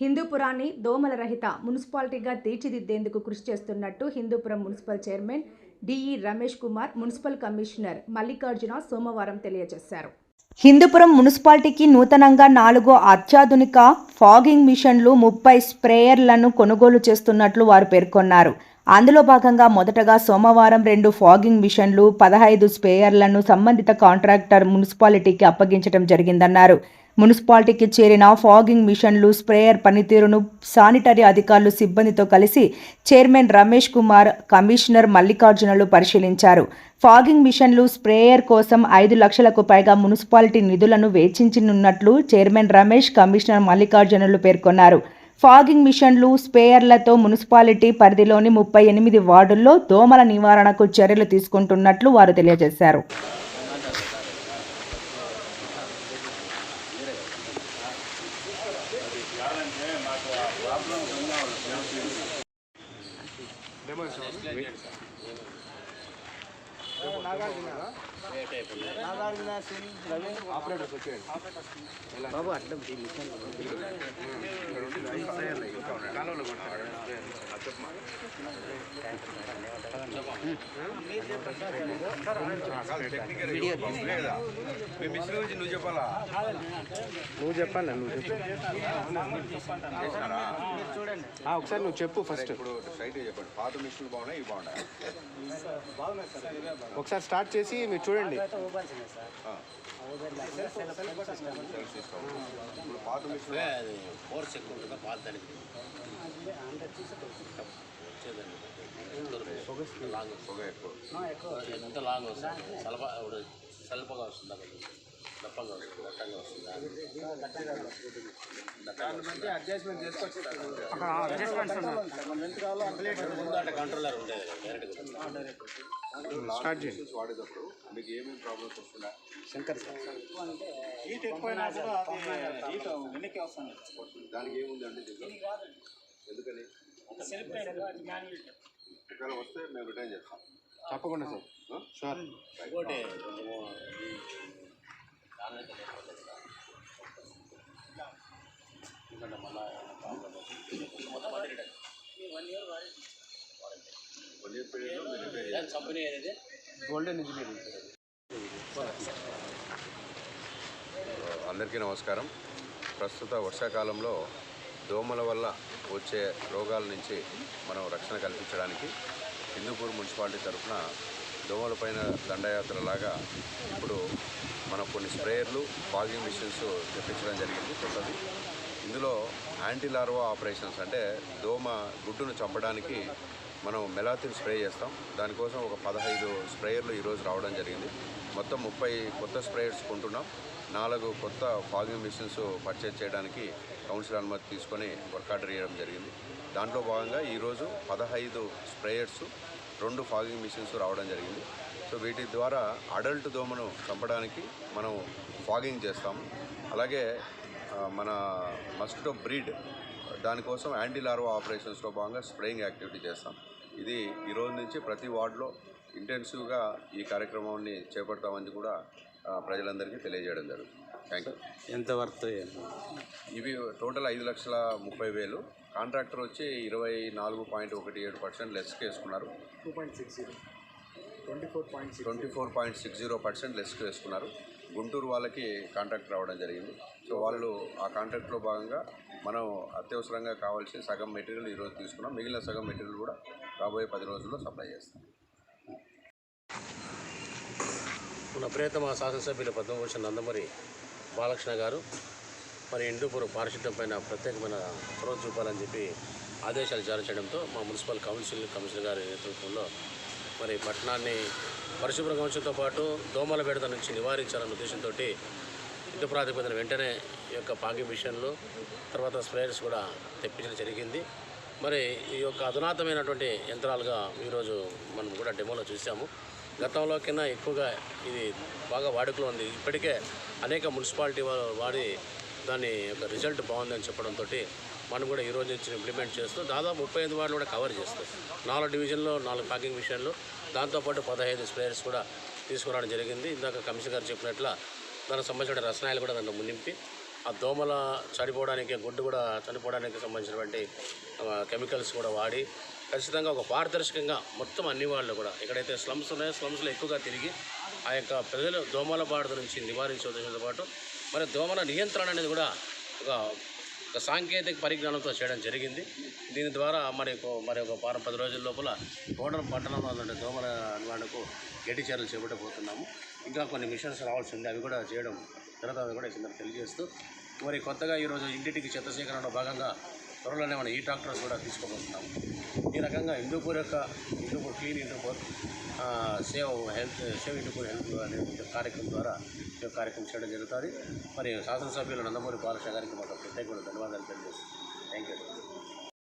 హిందూపురాన్ని దోమల రహిత మున్సిపాలిటీగా తీర్చిదిద్దేందుకు కృషి చేస్తున్నట్టు Hindupuram municipal chairman DE Ramesh Kumar municipal commissioner Mallikarjuna సోమవారం తెలియజేశారు. హిందూపురం మున్సిపాలిటీకి నూతనంగా నాలుగు అత్యాధునిక ఫాగింగ్ మిషన్లు ముప్పై స్ప్రేయర్లను కొనుగోలు చేస్తున్నట్లు వారు పేర్కొన్నారు. అందులో భాగంగా మొదటగా సోమవారం రెండు ఫాగింగ్ మిషన్లు పదహైదు స్ప్రేయర్లను సంబంధిత కాంట్రాక్టర్ మున్సిపాలిటీకి అప్పగించడం జరిగిందన్నారు. మున్సిపాలిటీకి చేరిన ఫాగింగ్ మిషన్లు స్ప్రేయర్ పనితీరును శానిటరీ అధికారులు సిబ్బందితో కలిసి చైర్మన్ రమేష్ కుమార్ కమిషనర్ మల్లికార్జునలు పరిశీలించారు. ఫాగింగ్ మిషన్లు స్ప్రేయర్ కోసం ఐదు లక్షలకు పైగా మున్సిపాలిటీ నిధులను వేచించనున్నట్లు చైర్మన్ రమేష్ కమిషనర్ మల్లికార్జునలు పేర్కొన్నారు. ఫాగింగ్ మిషన్లు స్ప్రేయర్లతో మున్సిపాలిటీ పరిధిలోని ముప్పై ఎనిమిది వార్డుల్లో దోమల నివారణకు చర్యలు తీసుకుంటున్నట్లు వారు తెలియజేశారు. ప్రాబ్లం మిషన్ గురించి నువ్వు చెప్పాలా? నువ్వు చెప్పాలి నువ్వు చెప్పు. ఒకసారి నువ్వు చెప్పు ఫస్ట్. ఇప్పుడు స్ట్రైట్ చెప్పండి. పాత మిషన్లు బాగున్నాయి ఇవి బాగున్నాయి? ఒకసారి స్టార్ట్ చేసి మీరు చూడండి దానికి లాంగ్ పొగ ఎక్కువ ఎంత లాంగ్ వస్తుంది వస్తుందా ముందు కంట్రోలర్ ఉండేది డైరెక్ట్గా స్టార్ట్ చేయండి. మిషన్స్ వాడేటప్పుడు మీకు ఏమేమి ప్రాబ్లమ్స్ వస్తున్నాయి హీట్ ఎక్కువైనా కూడా అది హీట్ వెనక్కి వస్తుంది దానికి దీంట్లో ఎందుకని ఒకవేళ వస్తే మేము రిటర్న్ చేస్తాం. తప్పకుండా సార్? షూర్ ఇంకోటి కంపెనీ గోల్డెన్ ఇంజనీరింగ్ సార్ అందరికీ నమస్కారం. ప్రస్తుత వర్షాకాలంలో దోమల వల్ల వచ్చే రోగాల నుంచి మనం రక్షణ కల్పించడానికి హిందూపూర్ మున్సిపాలిటీ తరఫున దోమలపైన దండయాత్రలాగా ఇప్పుడు మనం కొన్ని స్ప్రేయర్లు ఫాగింగ్ మిషన్స్ తెప్పించడం జరిగింది. కొత్తది ఇందులో యాంటీ లార్వా ఆపరేషన్స్ అంటే దోమ గుడ్డును చంపడానికి మనం మెలాథిన్ స్ప్రే చేస్తాం. దానికోసం ఒక పదహైదు స్ప్రేయర్లు ఈరోజు రావడం జరిగింది. మొత్తం ముప్పై కొత్త స్ప్రేయర్స్ కొంటున్నాం. నాలుగు కొత్త ఫాగింగ్ మిషన్స్ పర్చేజ్ చేయడానికి కౌన్సిల్ అనుమతి తీసుకొని వర్క్ ఆర్డర్ చేయడం జరిగింది. దాంట్లో భాగంగా ఈరోజు పదహైదు స్ప్రేయర్స్ రెండు ఫాగింగ్ మిషన్స్ రావడం జరిగింది. సో వీటి ద్వారా అడల్ట్ దోమను చంపడానికి మనం ఫాగింగ్ చేస్తాము. అలాగే మన మస్కిటో బ్రీడ్. దానికోసం యాంటీ లార్వా ఆపరేషన్స్లో భాగంగా స్ప్రేయింగ్ యాక్టివిటీ చేస్తాం. ఇది ఈ రోజు నుంచి ప్రతి వార్డులో ఇంటెన్సివ్గా ఈ కార్యక్రమాన్ని చేపడతామని కూడా ప్రజలందరికీ తెలియజేయడం జరుగుతుంది. థ్యాంక్ యూ ఎంత వర్త్ ఇవి టోటల్ ఐదు లక్షల ముప్పై వేలు. కాంట్రాక్టర్ వచ్చి ఇరవై నాలుగు పాయింట్ ఒకటి ఏడు పర్సెంట్ లెస్కి వేసుకున్నారు two point six zero. Twenty four point six twenty four point six zero percent లెస్కి వేసుకున్నారు గుంటూరు వాళ్ళకి కాంట్రాక్ట్ రావడం జరిగింది. సో వాళ్ళు ఆ కాంట్రాక్ట్లో భాగంగా మనం అత్యవసరంగా కావాల్సిన సగం మెటీరియల్ ఈరోజు తీసుకున్నాం. మిగిలిన సగం మెటీరియల్ కూడా రాబోయే పది రోజుల్లో సప్లై చేస్తాం. మన ప్రియతమ శాసనసభ్యులు పద్మభూషణ్ నందమూరి బాలకృష్ణ గారు మరి ఇండూపూర్ పారిశుద్ధ్యం పైన ప్రత్యేకమైన చొరవ చూపాలని చెప్పి ఆదేశాలు జారీ చేయడంతో మా మున్సిపల్ కౌన్సిల్ కమిషనర్ గారి నేతృత్వంలో మరి పట్టణాన్ని పరిశుభ్రంగా ఉంచడంతో పాటు దోమల బెడద నుంచి నివారించాలన్న ఉద్దేశంతో యుద్ధ ప్రాతిపదికన వెంటనే ఈ యొక్క పాగి మిషన్లు తర్వాత స్ప్రేయర్స్ కూడా తెప్పించడం జరిగింది. మరి ఈ యొక్క అధునాతమైనటువంటి యంత్రాలుగా ఈరోజు మనం కూడా డెమోలో చూసాము గతంలో కన్నా ఎక్కువగా ఇది బాగా వాడుకలో ఉంది. ఇప్పటికే అనేక మున్సిపాలిటీ వా- వాడి దాని యొక్క రిజల్ట్ బాగుందని చెప్పడంతో మనం కూడా ఈ రోజు నుంచి ఇంప్లిమెంట్ చేస్తూ దాదాపు ముప్పై ఐదు వార్డులు కూడా కవర్ చేస్తాం నాలుగు డివిజన్లో నాలుగు ప్యాకింగ్ మిషన్లు దాంతోపాటు పదహైదు స్ప్రేయర్స్ కూడా తీసుకురావడం జరిగింది. ఇందాక కమిషనర్ గారు చెప్పినట్ల దానికి సంబంధించిన రసాయనాలు కూడా దాంట్లో నింపి ఆ దోమల చనిపోవడానికి గుడ్డు కూడా చనిపోవడానికి సంబంధించినటువంటి కెమికల్స్ కూడా వాడి ఖచ్చితంగా ఒక పారదర్శకంగా మొత్తం అన్ని వాళ్ళు కూడా ఎక్కడైతే స్లమ్స్ ఉన్నాయో స్లమ్స్లో ఎక్కువగా తిరిగి ఆ యొక్క ప్రజలు దోమల బాధ నుంచి నివారించే ఉద్దేశంతో పాటు మరి దోమల నియంత్రణ అనేది కూడా ఒక ఒక సాంకేతిక పరిజ్ఞానంతో చేయడం జరిగింది. దీని ద్వారా మరి మరి ఒక వారం పది రోజుల లోపల టోటల్ పట్టణంలో ఉన్న దోమల నివారణకు గట్టి చర్యలు చేపట్టబోతున్నాము. ఇంకా కొన్ని మిషన్స్ రావాల్సి ఉంది. అవి కూడా చేయడం జరుగుతుంది కూడా ఈ తెలియజేస్తూ మరి కొత్తగా ఈరోజు ఇంటింటికి చెత్త సేకరణలో భాగంగా త్వరలోనే మన ఈ ట్రాక్టర్స్ కూడా తీసుకోబోతున్నాము ఈ రకంగా హిందూపూర్ యొక్క Hindupur clean Hindupur save health save Hindupur health అనే కార్యక్రమం ద్వారా ఈ కార్యక్రమం చేయడం జరుగుతుంది. మరి శాసనసభ్యులు నందమూరి బాలశ గారికి మాకు ప్రత్యేకమైన ధన్యవాదాలు తెలియజేస్తున్నాను థ్యాంక్ యూ